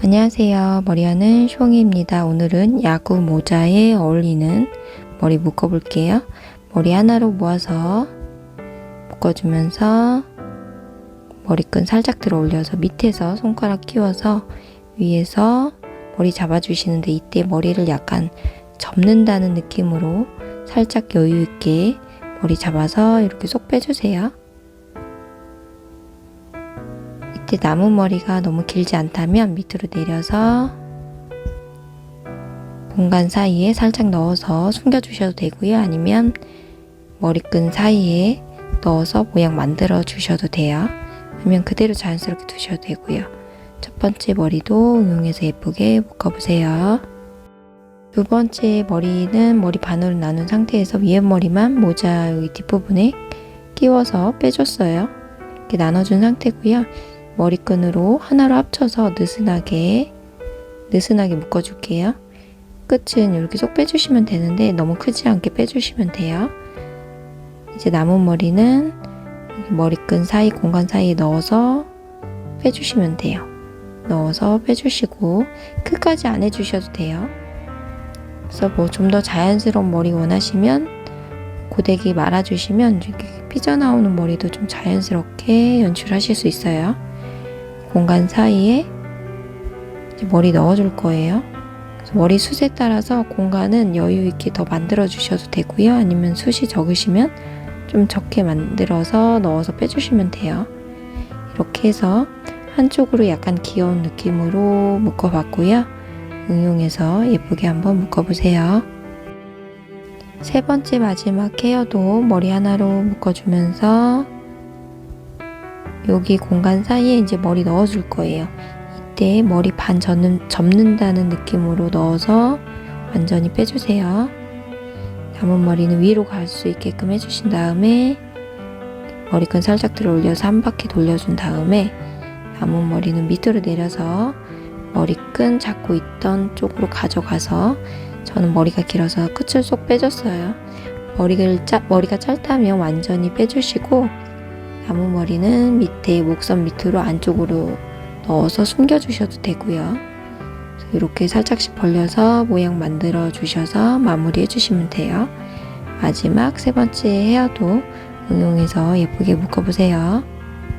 안녕하세요. 머리하는 숑이입니다. 오늘은 야구 모자에 어울리는 머리 묶어볼게요. 머리 하나로 모아서 묶어주면서 머리끈 살짝 들어 올려서 밑에서 손가락 끼워서 위에서 머리 잡아주시는데 이때 머리를 약간 접는다는 느낌으로 살짝 여유 있게 머리 잡아서 이렇게 쏙 빼주세요. 이때 남은 머리가 너무 길지 않다면 밑으로 내려서 공간 사이에 살짝 넣어서 숨겨주셔도 되고요. 아니면 머리끈 사이에 넣어서 모양 만들어 주셔도 돼요. 아니면 그대로 자연스럽게 두셔도 되고요. 첫 번째 머리도 응용해서 예쁘게 묶어보세요. 두 번째 머리는 머리 반으로 나눈 상태에서 위에 머리만 모자 여기 뒷부분에 끼워서 빼줬어요. 이렇게 나눠준 상태고요. 머리끈으로 하나로 합쳐서 느슨하게 느슨하게 묶어줄게요. 끝은 이렇게 쏙 빼주시면 되는데 너무 크지 않게 빼주시면 돼요. 이제 남은 머리는 머리끈 사이 공간 사이에 넣어서 빼주시면 돼요. 넣어서 빼주시고 끝까지 안 해주셔도 돼요. 그래서 뭐 좀 더 자연스러운 머리 원하시면 고데기 말아주시면 이렇게 삐져나오는 머리도 좀 자연스럽게 연출하실 수 있어요. 공간 사이에 머리 넣어줄 거예요. 머리 숱에 따라서 공간은 여유 있게 더 만들어 주셔도 되고요. 아니면 숱이 적으시면 좀 적게 만들어서 넣어서 빼주시면 돼요. 이렇게 해서 한쪽으로 약간 귀여운 느낌으로 묶어봤고요. 응용해서 예쁘게 한번 묶어보세요. 세 번째 마지막 헤어도 머리 하나로 묶어주면서 여기 공간 사이에 이제 머리 넣어줄 거예요. 이때 머리 반 접는, 접는다는 느낌으로 넣어서 완전히 빼주세요. 남은 머리는 위로 갈 수 있게끔 해주신 다음에 머리끈 살짝 들어 올려서 한 바퀴 돌려준 다음에 남은 머리는 밑으로 내려서 머리끈 잡고 있던 쪽으로 가져가서 저는 머리가 길어서 끝을 쏙 빼줬어요. 머리를 짜, 머리가 짧다면 완전히 빼주시고 남은 머리는 밑에 목선 밑으로 안쪽으로 넣어서 숨겨주셔도 되고요. 이렇게 살짝씩 벌려서 모양 만들어 주셔서 마무리 해 주시면 돼요. 마지막 세 번째 헤어도 응용해서 예쁘게 묶어보세요.